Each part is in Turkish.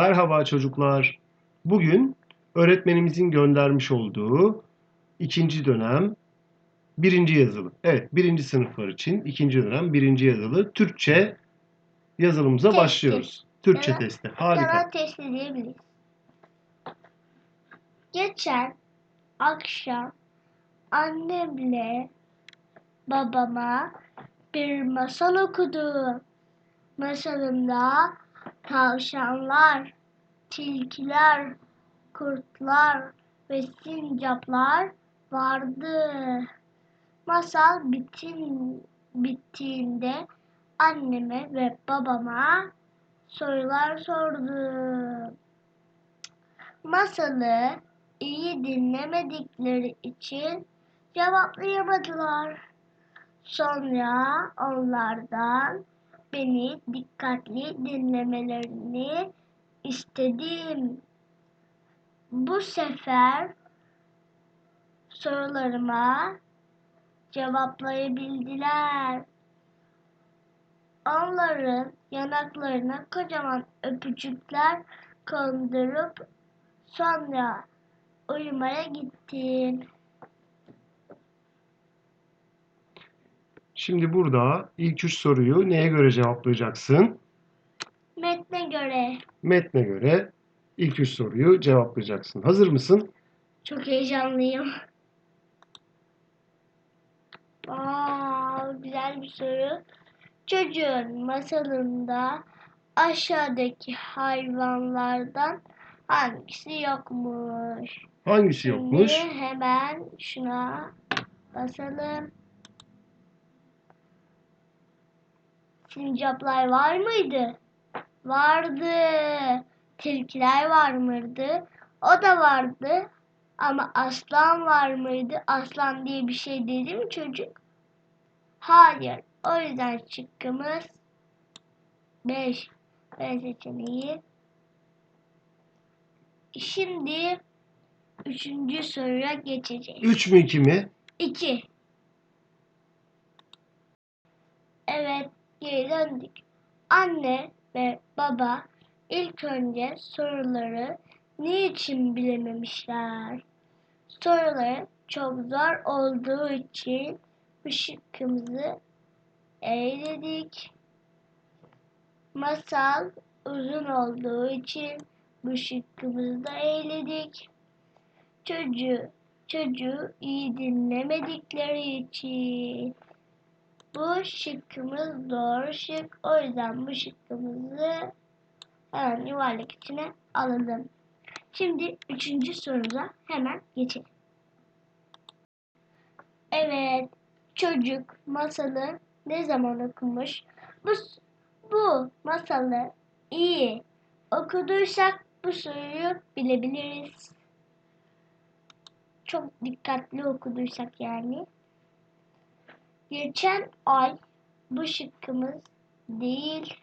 Merhaba çocuklar. Bugün öğretmenimizin göndermiş olduğu ikinci dönem birinci yazılı. Evet, birinci sınıflar için ikinci dönem birinci yazılı Türkçe yazılımıza Testi. başlıyoruz. Türkçe Yalan- testi. Harika. Yalan testi diyebiliriz. Geçen akşam annemle babama bir masal okudum. Masalında tavşanlar, tilkiler, kurtlar ve sincaplar vardı. Masal bitin, bittiğinde anneme ve babama sorular sordum. Masalı iyi dinlemedikleri için cevaplayamadılar. Sonra onlardan beni dikkatli dinlemelerini istedim. Bu sefer sorularıma cevaplayabildiler. Onların yanaklarına kocaman öpücükler kondurup sonra uyumaya gittim. Şimdi burada ilk üç soruyu neye göre cevaplayacaksın? Metne göre Metne göre ilk üç soruyu cevaplayacaksın. Hazır mısın? çok heyecanlıyım. Aa, güzel bir soru. Çocuğun masalında aşağıdaki hayvanlardan hangisi yokmuş? Hangisi Şimdi yokmuş? hemen şuna basalım. Sincaplar var mıydı? Vardı. Tilkiler var mıydı? O da vardı. Ama aslan var mıydı? Aslan diye bir şey dedi mi çocuk? Hayır. O yüzden şıkkımız 5. B seçeneği. Şimdi üçüncü soruya geçeceğiz. 3 mü 2 mi? 2. Evet, geri döndük. Anne ve baba ilk önce soruları niçin bilememişler? Soruları çok zor olduğu için bu şıkkımızı eğledik. Masal uzun olduğu için bu şıkkımızı da eğledik. Çocuğu, çocuğu iyi dinlemedikleri için bu şıkkımız doğru şık. O yüzden bu şıkkımızı hemen yuvarlak içine alalım. Şimdi üçüncü sorumuza hemen geçelim. Evet, çocuk masalı ne zaman okumuş? Bu, bu masalı iyi okuduysak bu soruyu bilebiliriz. Çok dikkatli okuduysak yani. Geçen ay bu şıkkımız değil.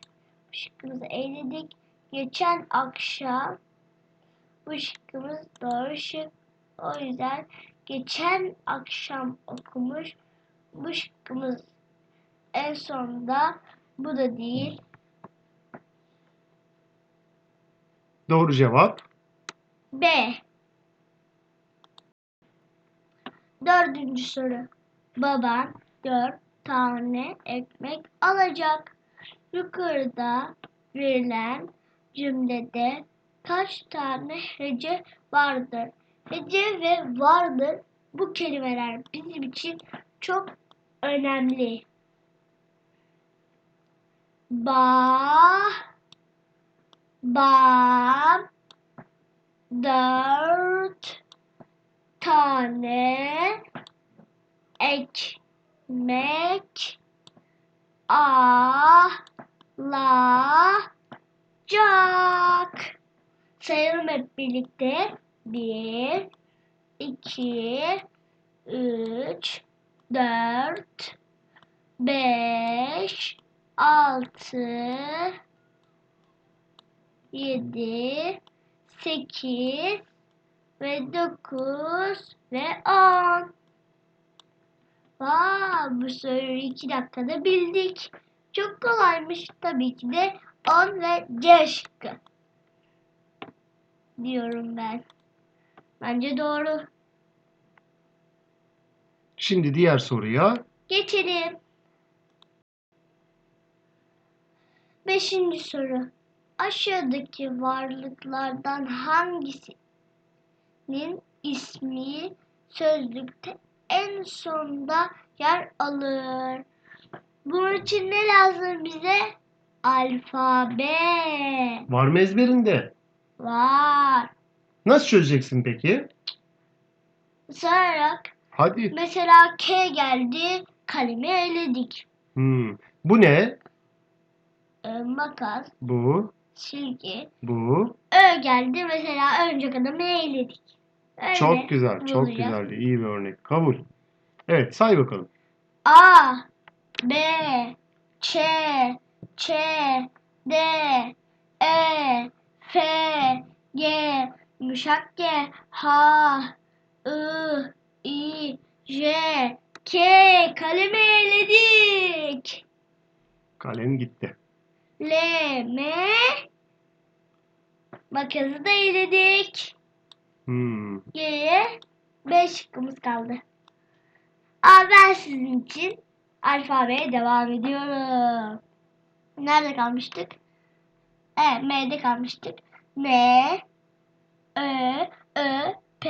Bu şıkkımızı eledik. Geçen akşam bu şıkkımız doğru şık. O yüzden geçen akşam okumuş. Bu şıkkımız en sonda. Bu da değil. Doğru cevap. B. Dördüncü soru. Baban dört tane ekmek alacak. Yukarıda verilen cümlede kaç tane hece vardır? Hece ve vardır bu kelimeler bizim için çok önemli. Ba ba dört tane ekmek alacak. Sayalım hep birlikte. Bir, iki, üç, dört, beş, altı, yedi, sekiz ve dokuz ve on. Vaa bu soruyu iki dakikada bildik. Çok kolaymış tabii ki de 10 ve C şıkkı. diyorum ben. Bence doğru. Şimdi diğer soruya Geçelim. Beşinci soru. Aşağıdaki varlıklardan hangisinin ismi sözlükte en sonda yer alır? Bunun için ne lazım bize? Alfabe. var mı ezberinde? Var. Nasıl çözeceksin peki? Sorarak Hadi. mesela K geldi kalemi eledik. Hmm. Bu ne? Ee, makas, Bu, silgi, bu. Ö geldi mesela önce adamı eğledik. Öyle Çok güzel, çok bulacağız. güzeldi. İyi bir örnek. Kabul. Evet, say bakalım. A, B, Ç, Ç, D, E, F, G, yumuşak G, H, I, I, J, K. Kalemi eğledik. Kalem gitti. L, M, makası da eğledik. Hmm. Geriye 5 şıkkımız kaldı. Aa, ben sizin için alfabeye devam ediyorum. Nerede kalmıştık? E, M'de kalmıştık. M, Ö, Ö, P,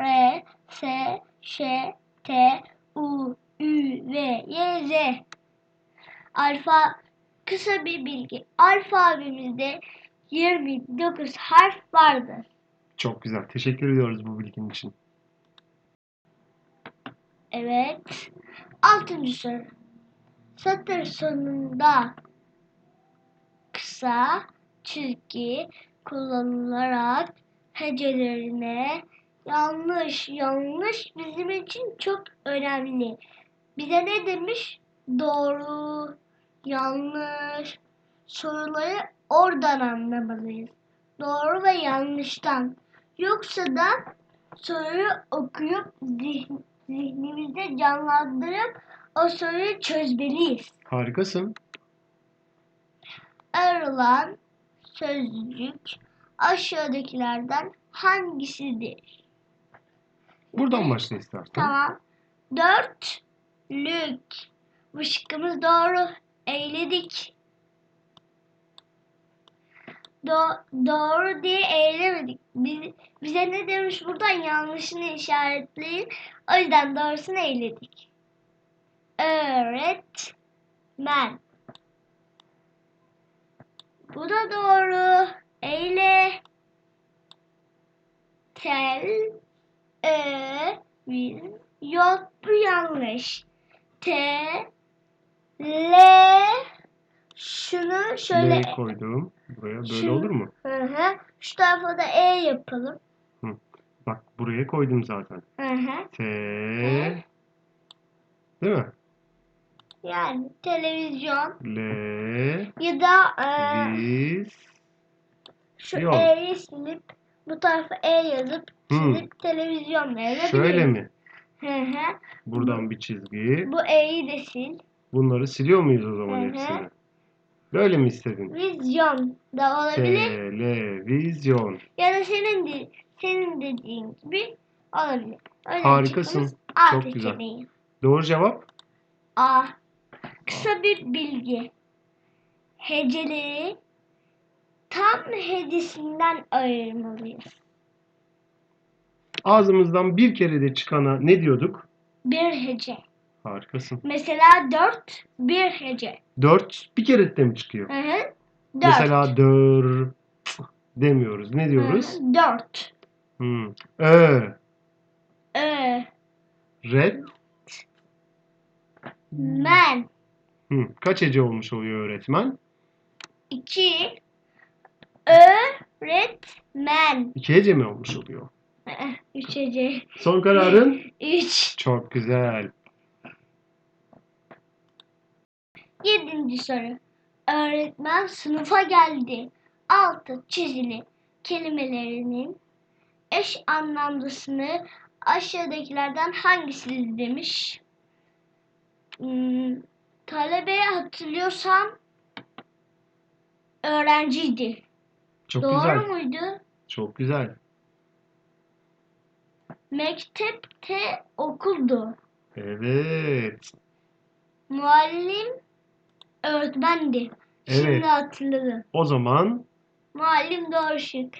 R, S, Ş, T, U, Ü, V, Y, Z. Alfa, kısa bir bilgi. Alfabemizde 29 harf vardır. Çok güzel. Teşekkür ediyoruz bu bilgin için. Evet. Altıncı soru. Satır sonunda kısa çizgi kullanılarak hecelerine yanlış yanlış bizim için çok önemli. Bize ne demiş? Doğru, yanlış soruları oradan anlamalıyız. Doğru ve yanlıştan. Yoksa da soruyu okuyup zihn, zihnimizde canlandırıp o soruyu çözmeliyiz. Harikasın. Ayrılan sözcük aşağıdakilerden hangisidir? Buradan başla istersen. Tamam. Dörtlük. Bu şıkkımız doğru. Eğledik. Do- doğru diye eğlemedik. Biz- bize ne demiş buradan yanlışını işaretleyin. O yüzden doğrusunu eğledik. Öğretmen. Bu da doğru. Eyle. Tel. Ö. Biz. Yok bu yanlış. T. L. Şunu şöyle. L koydum. Buraya böyle Şu- olur mu? Hı hı. Şu tarafa da E yapalım. Bak buraya koydum zaten. Hı hı. T. Değil mi? Yani televizyon L. ya da e, Viz. şu Yok. E'yi silip bu tarafa E yazıp Hmm. çizip televizyonla yazabiliriz. Şöyle mi? Hı hı. Buradan bir çizgi. Bu E'yi de sil. Bunları siliyor muyuz o zaman Hı hı. hepsini? Böyle mi istedin? Vizyon da olabilir. Televizyon. Ya da senin de, senin dediğin gibi olabilir. Yüzden Harikasın. A Çok güzel. Doğru cevap? A. Kısa bir bilgi. Heceleri tam hecesinden ayırmalıyız. Ağzımızdan bir kere de çıkana ne diyorduk? Bir hece. Harikasın. Mesela dört bir hece. Dört bir kere de mi çıkıyor? Hı hı. Dört. Mesela dör demiyoruz. Ne Hı diyoruz? hı. Dört. Hmm. Ö. Ö. Red. Men. Hmm. Kaç hece olmuş oluyor öğretmen? İki. Öğretmen. İki hece mi olmuş oluyor? Hı hı. Üç hece. Son kararın? Üç. Çok güzel. Yedinci soru. Öğretmen sınıfa geldi. Altı çizili kelimelerinin eş anlamlısını aşağıdakilerden hangisidir demiş. Hmm, talebe hatırlıyorsam öğrenciydi. Çok Doğru güzel. muydu? Çok güzel. Mektepte okuldu. Evet. Muallim öğretmendi. Şimdi Evet. hatırladım. O zaman Muallim doğru şık.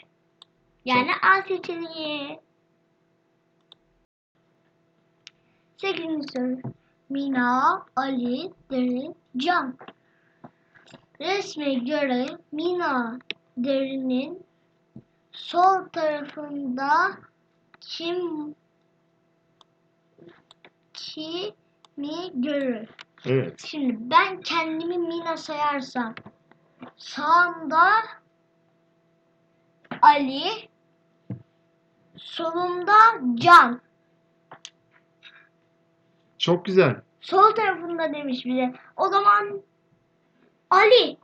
Yani A seçeneği. Sekizinci soru. Mina, Ali, Derin, Can. Resme göre Mina, Derin'in sol tarafında kim kimi görür? Evet. Şimdi ben kendimi Mina sayarsam sağımda Ali solumda Can. Çok güzel. Sol tarafında demiş bize. O zaman Ali.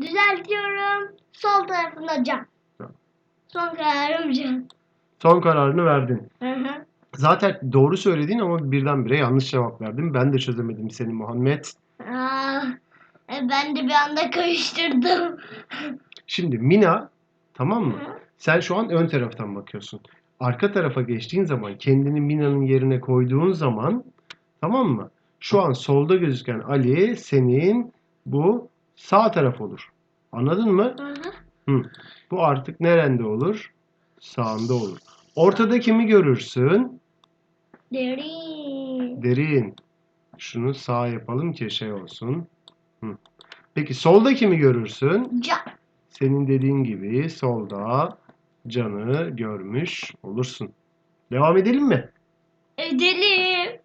Düzeltiyorum. Sol tarafında Can. Son kararım Can. Son kararını verdin. Hı hı. Zaten doğru söyledin ama birdenbire yanlış cevap verdin. Ben de çözemedim seni Muhammed. Aa, e, ben de bir anda karıştırdım. Şimdi Mina tamam mı? Hı. Sen şu an ön taraftan bakıyorsun. Arka tarafa geçtiğin zaman kendini Mina'nın yerine koyduğun zaman tamam mı? Şu an solda gözüken Ali senin bu sağ taraf olur. Anladın mı? Hı hı. Hı. Bu artık nerende olur? Sağında olur. Ortada kimi görürsün? Derin. Derin. Şunu sağ yapalım ki şey olsun. Hı. Peki solda kimi görürsün? Can. Senin dediğin gibi solda canı görmüş olursun. Devam edelim mi? Edelim.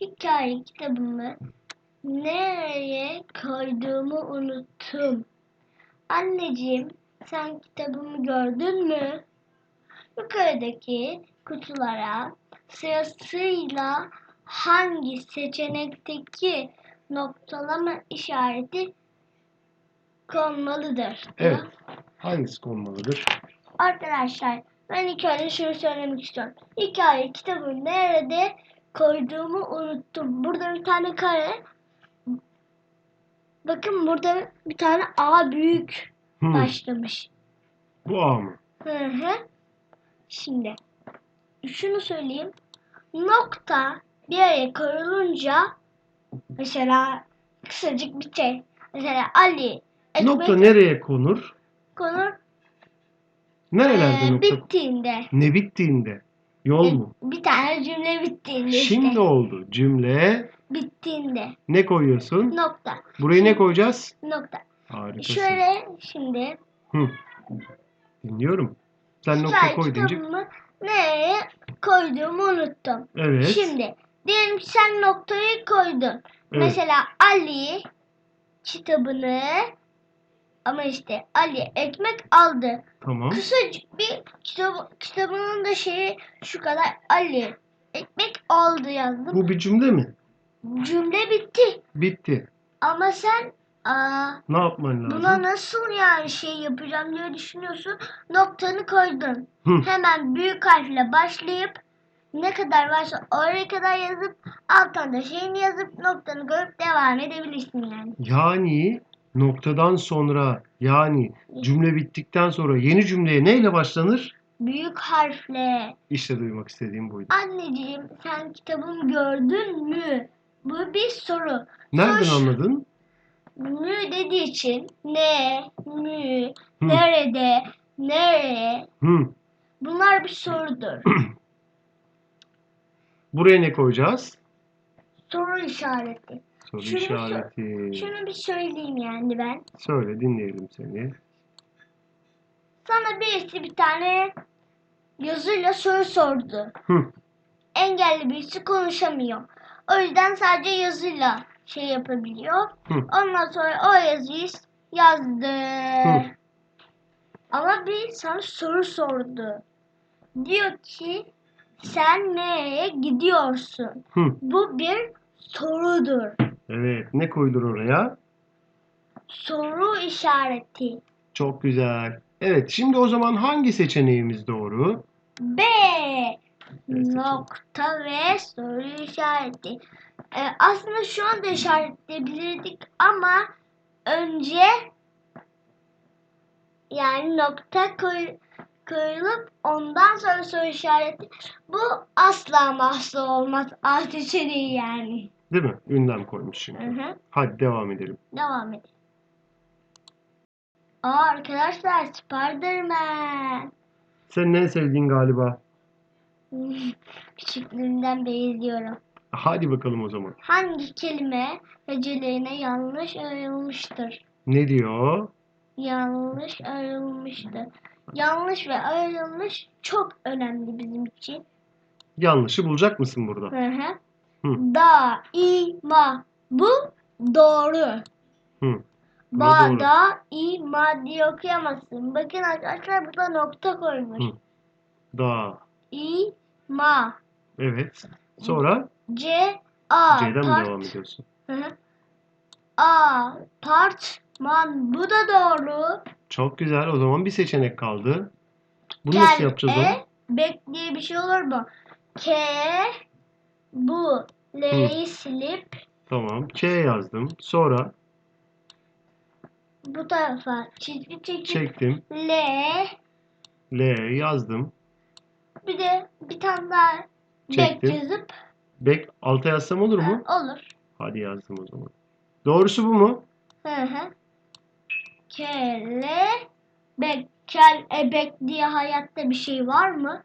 Hikaye kitabımı nereye koyduğumu unuttum. Anneciğim sen kitabımı gördün mü? Yukarıdaki kutulara sırasıyla hangi seçenekteki noktalama işareti konmalıdır? Evet. Hangisi konmalıdır? Arkadaşlar ben ilk önce şunu söylemek istiyorum. Hikaye kitabı nerede koyduğumu unuttum. Burada bir tane kare. Bakın burada bir tane A büyük Hı, başlamış. bu A mı? Hı hı. Şimdi şunu söyleyeyim. Nokta bir araya koyulunca mesela kısacık bir şey. Mesela Ali ekmek Nokta nereye konur? konur. Nerelerde Ee, nokta? bittiğinde. Ne bittiğinde? Yol mu? Bir tane cümle bittiğinde işte. Şimdi oldu. Cümle Bittiğinde. ne koyuyorsun? Nokta. Burayı ne koyacağız? Nokta. Harikasın. Şöyle şimdi Hı. Dinliyorum. Sen nokta koy deyince. nereye koyduğumu unuttum. Evet. Şimdi diyelim ki sen noktayı koydun. Evet. Mesela Ali kitabını ama işte Ali ekmek aldı. Tamam. Kısacık bir kitap, kitabının da şeyi şu kadar Ali ekmek aldı yazdım. Bu bir cümle mi? Cümle bitti. Bitti. Ama sen aa, Ne yapman lazım? Buna nasıl yani şey yapacağım diye düşünüyorsun. Noktanı koydun. Hı. Hemen büyük harfle başlayıp ne kadar varsa oraya kadar yazıp alttan da şeyini yazıp noktanı koyup devam edebilirsin yani. Yani noktadan sonra yani cümle bittikten sonra yeni cümleye neyle başlanır? Büyük harfle. İşte duymak istediğim buydu. Anneciğim sen kitabımı gördün mü? Bu bir soru. Nereden Soru- anladın? Mü dediği için ne, mü, Hı. nerede, nereye Hı. bunlar bir sorudur. Buraya ne koyacağız? Soru işareti. Soru Şunu işareti. Şunu bir söyleyeyim yani ben. Söyle dinleyelim seni. Sana birisi bir tane yazıyla soru sordu. Hı. Engelli birisi konuşamıyor. O yüzden sadece yazıyla şey yapabiliyor. Hı. Ondan sonra o yazıyı yazdı. Hı. Ama bir sana soru sordu. Diyor ki sen nereye gidiyorsun? Hı. Bu bir sorudur. Evet. Ne koyulur oraya? Soru işareti. Çok güzel. Evet. Şimdi o zaman hangi seçeneğimiz doğru? B. Nokta ve soru işareti. Ee, aslında şu anda işaretleyebilirdik ama önce yani nokta koy, koyulup ondan sonra soru işareti. Bu asla mahsur olmaz. A seçeneği yani. Değil mi? Ünlem koymuş Hı çünkü. hı. Hadi devam edelim. Devam edelim. Aa arkadaşlar Spiderman. Senin en sevdiğin galiba. Küçüklüğümden beri izliyorum. Hadi bakalım o zaman. Hangi kelime hecelerine yanlış ayrılmıştır? Ne diyor? Yanlış ayrılmıştır. Yanlış ve ayrılmış çok önemli bizim için. Yanlışı bulacak mısın burada? Hı hı. Hı. Da, i, ma. Bu doğru. Hı. Ba, da, i, ma diye okuyamazsın. Bakın arkadaşlar burada nokta koymuş. Hı. Da. i, ma. Evet. Sonra C, a. C'den mi part- devam ediyorsun? Hı hı. A, partman. Bu da doğru. Çok güzel. O zaman bir seçenek kaldı. Bunu Gel, nasıl yapacağız e, onu? Bek diye bir şey olur mu? K, bu. L'yi silip Tamam. K yazdım. Sonra bu tarafa çizgi çekip çektim. L, L yazdım. Bir de bir tane daha Çektim. yazıp Bek alta yazsam olur mu? Ha, olur. Hadi yazdım o zaman. Doğrusu bu mu? Hı hı. K, L, bek. Kel, ebek diye hayatta bir şey var mı?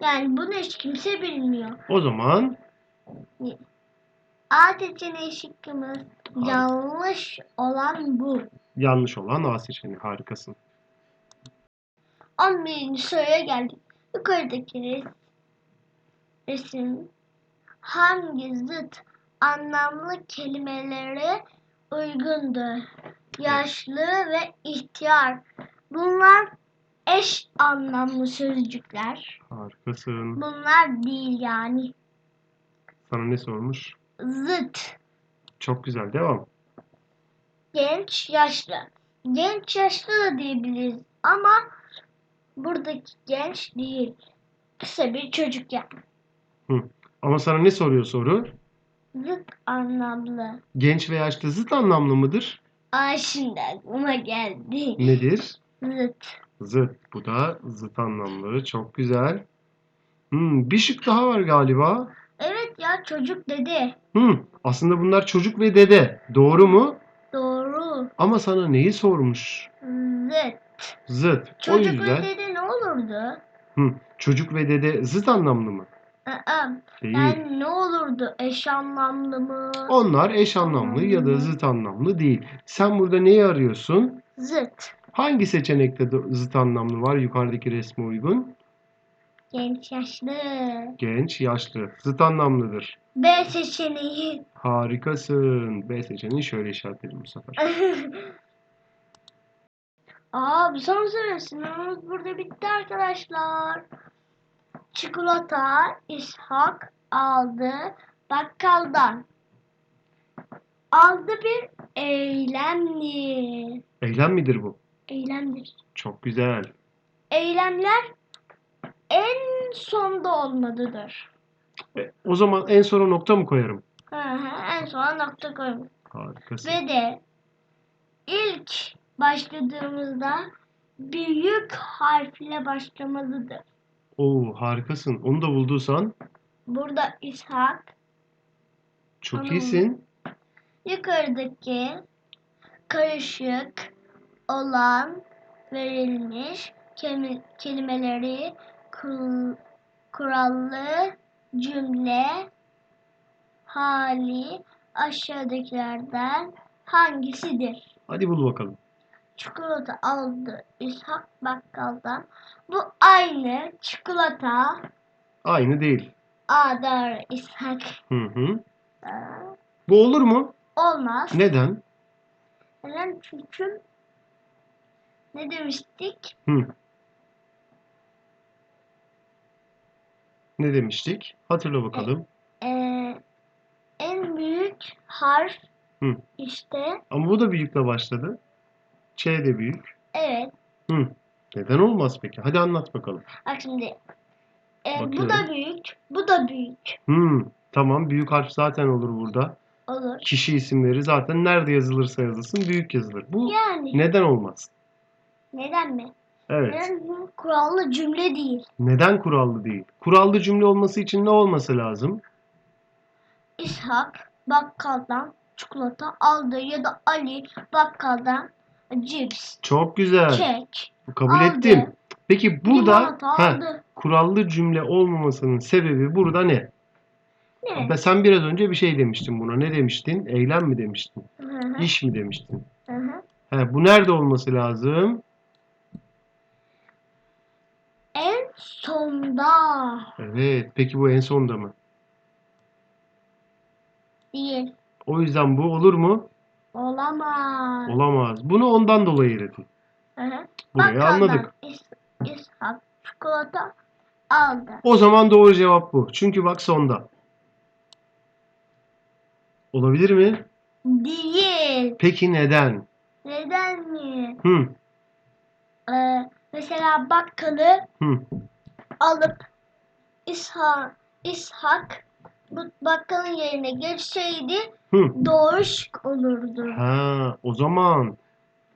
Yani bunu hiç kimse bilmiyor. O zaman A seçeneği şıkkımız yanlış olan bu. yanlış olan A seçeneği. Harikasın. 11. soruya geldik. Yukarıdaki res- resim hangi zıt anlamlı kelimelere uygundur? Yaşlı ve ihtiyar. Bunlar eş anlamlı sözcükler. Harikasın. Bunlar değil yani. Sana ne sormuş? Zıt. Çok güzel. Devam. Genç, yaşlı. Genç, yaşlı da diyebiliriz ama buradaki genç değil. Kısa bir çocuk yani. Ama sana ne soruyor soru? Zıt anlamlı. Genç ve yaşlı zıt anlamlı mıdır? Ay şimdi aklıma geldi. Nedir? Zıt. Zıt. Bu da zıt anlamlı. Çok güzel. Hmm, bir şık daha var galiba. Evet ya çocuk dedi. Hmm, aslında bunlar çocuk ve dede. Doğru mu? Doğru. Ama sana neyi sormuş? Zıt. Zıt. O Çocuk yüzden ve dede olurdu? hmm, çocuk ve dede zıt anlamlı mı? Aa, Değil. yani ne olurdu? Eş anlamlı mı? Onlar eş anlamlı ya da zıt anlamlı değil. Sen burada neyi arıyorsun? Zıt. Hangi seçenekte de zıt anlamlı var yukarıdaki resme uygun? Genç yaşlı. Genç, yaşlı. Zıt anlamlıdır. B seçeneği. Harikasın. B seçeneği şöyle işaretledim bu sefer. Aa bir son soru. Sınavımız burada bitti arkadaşlar. Çikolata İshak aldı bakkaldan. Aldı bir eylemli. Eylem midir bu? Eylemdir. Çok güzel. Eylemler en sonda olmalıdır. E, o zaman en sona nokta mı koyarım? Hı hı, en sona nokta koymak. Harikasın. Ve de ilk başladığımızda büyük harfle başlamalıdır. Oo harikasın. Onu da bulduysan Burada İshak çok Tamam. iyisin. yukarıdaki karışık olan verilmiş kelimeleri kur- kurallı cümle hali aşağıdakilerden hangisidir? Hadi bul bakalım. Çikolata aldı İshak bakkaldan. Bu aynı çikolata. Aynı değil. Aa doğru İshak. Hı hı. Aa, Bu olur mu? Olmaz. Neden? Neden? Çünkü ne demiştik? Hı. Ne demiştik? Hatırla bakalım. Ee, en büyük harf Hı. işte Ama bu da büyükle başladı. Ç de büyük. evet. Hı. Neden olmaz peki? Hadi anlat bakalım. Bak şimdi E, bu da büyük. Bu da büyük. Hmm, tamam büyük harf zaten olur burada. Olur. Kişi isimleri zaten nerede yazılırsa yazılsın büyük yazılır. Bu Yani. neden olmaz? Neden mi? Evet. Neden bu kurallı cümle değil. Neden kurallı değil? Kurallı cümle olması için ne olması lazım? İshak bakkaldan çikolata aldı ya da Ali bakkaldan cips, Çok güzel. kek Kabul aldı. ettim. Peki burada limonata aldı. kurallı cümle olmamasının sebebi burada ne? Ne? Ben sen biraz önce bir şey demiştin buna. Ne demiştin? Eylem mi demiştin? Hı hı, İş mi demiştin? hı hı. He, bu nerede olması lazım? En sonda Evet. Peki bu en sonda mı? değil. O yüzden bu olur mu? Olamaz. Olamaz. Bunu ondan dolayı eledim. Hı hı. Burayı Bakkaldan anladık. İs- İshak çikolata aldı. O zaman doğru cevap bu. Çünkü bak sonda. Olabilir mi? Değil. Peki neden? Neden mi? Hı, Ee, mesela bakkalı hı. alıp İshak, İshak bakkalın yerine geçseydi Hı. doğru şık olurdu. Ha, o zaman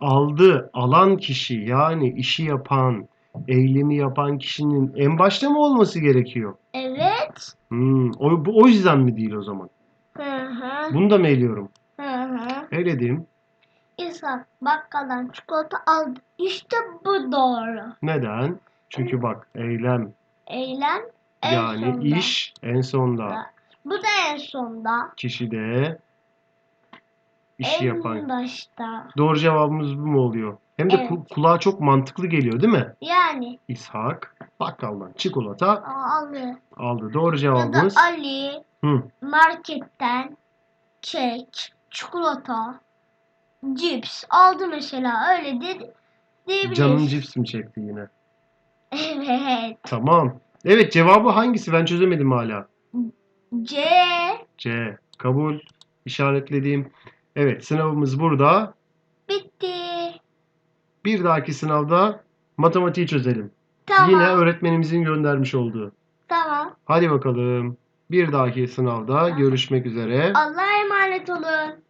aldı, alan kişi yani işi yapan, eylemi yapan kişinin en başta mı olması gerekiyor? Evet. Hmm, o, bu o yüzden mi değil o zaman? Hı hı. Bunu da mı eliyorum? Hı hı. Eledim. İshak bakkaldan çikolata aldı. İşte bu doğru. Neden? Çünkü bak eylem Eylem en yani sonda. iş en sonda. Bu da en sonda. Kişi de işi en yapan. başta. Doğru cevabımız bu mu oluyor? Hem de ku- Evet. kulağa çok mantıklı geliyor değil mi? Yani İshak bakkaldan çikolata aldı. aldı. Doğru Ya cevabımız da Ali hı, marketten kek, çikolata, cips aldı mesela öyle de diyebiliriz. canın cips mi çekti yine? Evet. Tamam. Evet cevabı hangisi? Ben çözemedim hala. C. C. Kabul. İşaretledim. Evet sınavımız burada. Bitti. Bir dahaki sınavda matematiği çözelim. Tamam. Yine öğretmenimizin göndermiş olduğu. Tamam. Hadi bakalım. Bir dahaki sınavda görüşmek üzere. Allah'a emanet olun.